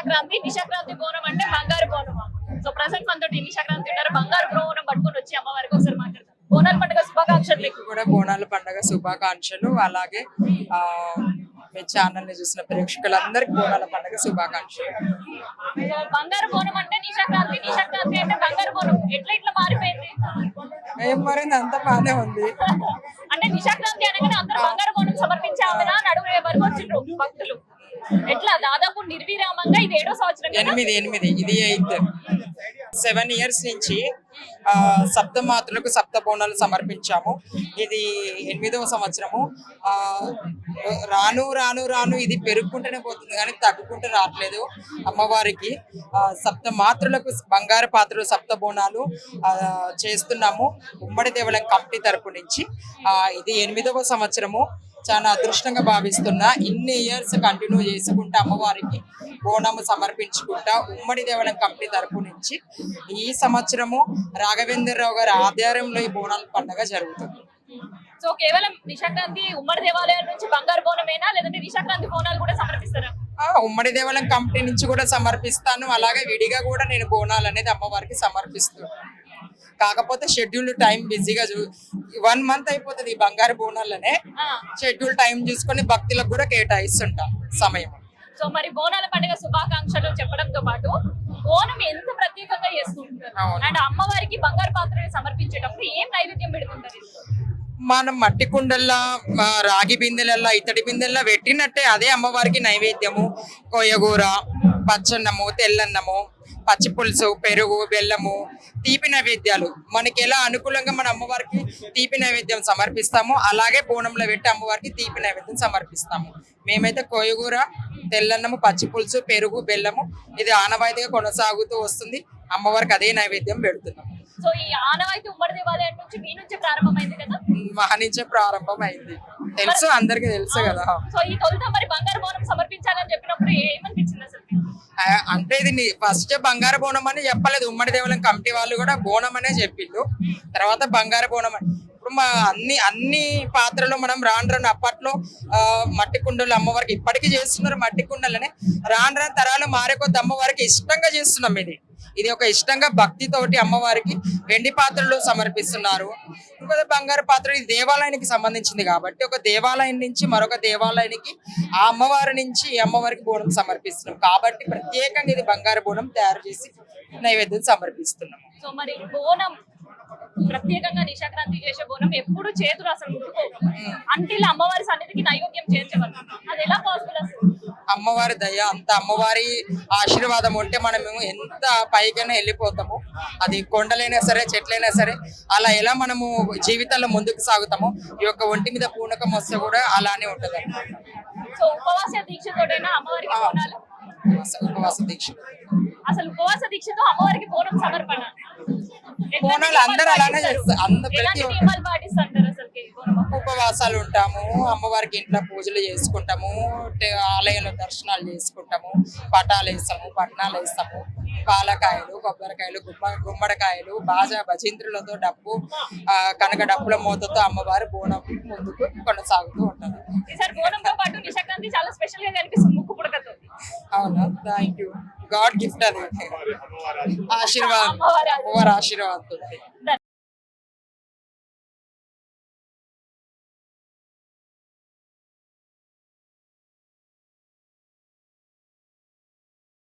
నిశాక్రాంతి నిశాక్రాంతి బోనం అంటే బంగారు బోనం సో ప్రజెంట్ మనతో నిశాక్రాంతి ఉంటారు బంగారు బోనం పట్టుకొని వచ్చి అమ్మవారికి ఒకసారి మాట్లాడతారు. బోనాల పండుగ శుభాకాంక్షలు మీకు. కూడా బోనాల పండుగ శుభాకాంక్షలు. అలాగే మీ ఛానల్ని చూసిన ప్రేక్షకులందరికి బోనాల పండుగ శుభాకాంక్షలు. బంగారు బోనం అంటే నిశాక్రాంతి నిశాక్రాంతి అంటే బంగారు బోనం. ఎట్లా ఇట్లా మారిపోయింది? ఏం మరింది? అంత బానే ఉంది. అంటే నిశాక్రాంతి అనగానే అందరూ బంగారు బోనం సమర్పించామని నడువు వరకు వచ్చిండ్రు భక్తులు. ఎట్లా? దాదాపు నిర్విరామంగా ఇది ఏడో సంవత్సరం ఎనిమిది ఎనిమిది. ఇది ఎయిత్. సెవెన్ ఇయర్స్ నుంచి ఆ, సప్త బోనాలు సమర్పించాము. ఇది ఎనిమిదవ సంవత్సరము. ఆ, రాను రాను రాను ఇది పెరుగుకుంటూనే పోతుంది కానీ తగ్గుకుంటూ రావట్లేదు అమ్మవారికి. ఆ, సప్త మాతృలకు బంగారు పాత్రలు సప్త బోనాలు ఆ, చేస్తున్నాము. ఉమ్మడి దేవాలయం కమిటీ తరపు నుంచి. ఇది ఎనిమిదవ సంవత్సరము. చాలా అదృష్టంగా భావిస్తున్నా ఇన్ని ఇయర్స్ కంటిన్యూ చేసుకుంటా అమ్మవారికి బోనము సమర్పించుకుంటా ఉమ్మడి దేవాలయం కంపెనీ తరపు నుంచి ఈ సంవత్సరము రాఘవేంద్రరావు గారి ఆధ్వర్యంలో ఈ బోనాల పండుగ జరుగుతుంది. సో కేవలం నిశాక్రాంతి ఉమ్మడి దేవాలయం నుంచి బంగారు బోనమేనా? లేదంటే నిశాక్రాంతి బోనాలు కూడా సమర్పిస్తారా? ఉమ్మడి దేవాలయం కంపెనీ నుంచి కూడా సమర్పిస్తాను. అలాగే విడిగా కూడా నేను బోనాలు అనేది అమ్మవారికి సమర్పిస్తున్నాను కాకపోతే షెడ్యూల్ టైం బిజీగా చూ వన్ మంత్ అయిపోతుంది ఈ బంగారు బోనాలనే. షెడ్యూల్ టైం చూసుకొని భక్తులకు కూడా కేటాయిస్తుంటాం సమయం. సో మరి బోనాల పండుగ శుభాకాంక్షలు చెప్పడంతో పాటు బోనం ఎంత ప్రత్యేకంగా అవును. అండ్ అమ్మవారికి బంగారు పాత్రని సమర్పించేటప్పుడు ఏం నైవేద్యం పెడుతుంటారు మనం మట్టి కుండల్లా రాగి బిందెలల్లా ఇత్తడి బిందెల్లా పెట్టినట్టే అదే అమ్మవారికి నైవేద్యము కొయ్యగూర పచ్చన్నము తెల్లన్నము పచ్చి పులుసు పెరుగు బెల్లము తీపి నైవేద్యాలు. మనకి ఎలా అనుకూలంగా మన అమ్మవారికి తీపి నైవేద్యం సమర్పిస్తామో అలాగే బోనంలో పెట్టి అమ్మవారికి తీపి నైవేద్యం సమర్పిస్తాము. మేమైతే కొయ్యగూర తెల్లన్నము పచ్చి పులుసు పెరుగు బెల్లము ఇది ఆనవాయితీగా కొనసాగుతూ వస్తుంది. అమ్మవారికి అదే నైవేద్యం పెడుతున్నాం. సో ఈ ఆనవాయితీ ఉమ్మడి దేవాలయం నుంచి మీ నుంచి ప్రారంభమైంది కదా? మహా నుంచే ప్రారంభం అయింది తెలుసు అందరికి తెలుసు కదా. సో ఈ తొలుత మరి బంగారు బోనం సమర్పించాలని చెప్పినప్పుడు ఏమనిపించింది అసలు అంటే ఇది ఫస్ట్ బంగారు బోనం అని చెప్పలేదు. ఉమ్మడి దేవాలయం కమిటీ వాళ్ళు కూడా బోనం అనే చెప్పిండు తర్వాత బంగారు బోనం అని. ఇప్పుడు మా అన్ని అన్ని పాత్రలు మనం రాను రాను అప్పట్లో ఆ, మట్టి కుండలు అమ్మవారికి ఇప్పటికీ చేస్తున్నారు మట్టి కుండలనే. రాను రాను తరాలు మారే కొద్ది అమ్మవారికి ఇష్టంగా చేస్తున్నాం ఇది. ఇది ఒక ఇష్టంగా భక్తితోటి అమ్మవారికి వెండి పాత్రలు సమర్పిస్తున్నారు. ఇంకొక బంగారు పాత్ర ఇది దేవాలయానికి సంబంధించింది కాబట్టి ఒక దేవాలయం నుంచి మరొక దేవాలయానికి ఆ అమ్మవారి నుంచి ఈ అమ్మవారికి బోనం సమర్పిస్తున్నాం. కాబట్టి ప్రత్యేకంగా ఇది బంగారు బోనం తయారు చేసి నైవేద్యం సమర్పిస్తున్నాం. సో మరి బోనం ప్రత్యేకంగా నిశాక్రాంతి చేసే బోనం ఎప్పుడు చేతులు అసలు అంటిల్ అమ్మవారి సన్నిధికి నైవేద్యం చేర్చేవారు అది ఎలా పాసిబుల్ అసలు? అమ్మవారి దయ అంత అమ్మవారి ఆశీర్వాదం ఉంటే మనము ఎంత పైకైనా వెళ్ళిపోతాము. అది కొండలైనా సరే చెట్లైనా సరే అలా ఎలా మనము జీవితంలో ముందుకు సాగుతామో ఈ యొక్క ఒంటి మీద పూనకం వస్తే కూడా అలానే ఉంటది ఉపవాస దీక్ష. అసలు ఉపవాస దీక్షతో అమ్మవారికి సమర్పణ? అందరూ అలానే? చేస్తారు. అందరూ ప్రతి ఉపవాసాలు ఉంటాము అమ్మవారికి ఇంట్లో పూజలు చేసుకుంటాము ఆలయంలో దర్శనాలు చేసుకుంటాము పటాలు వేస్తాము పట్నాలు వేస్తాము పాలకాయలు కొబ్బరికాయలు గుమ్మ గుమ్మడికాయలు బాజా భజంత్రులతో డప్పు కనక డప్పుల మూతతో అమ్మవారి బోనం ముందుకు కొనసాగుతూ పుడకతో. అవునా? థ్యాంక్ యూ గాడ్ గిఫ్ట్ అది. ఆశీర్వాదం. అమ్మవారి. అమ్మవారి ఆశీర్వాదం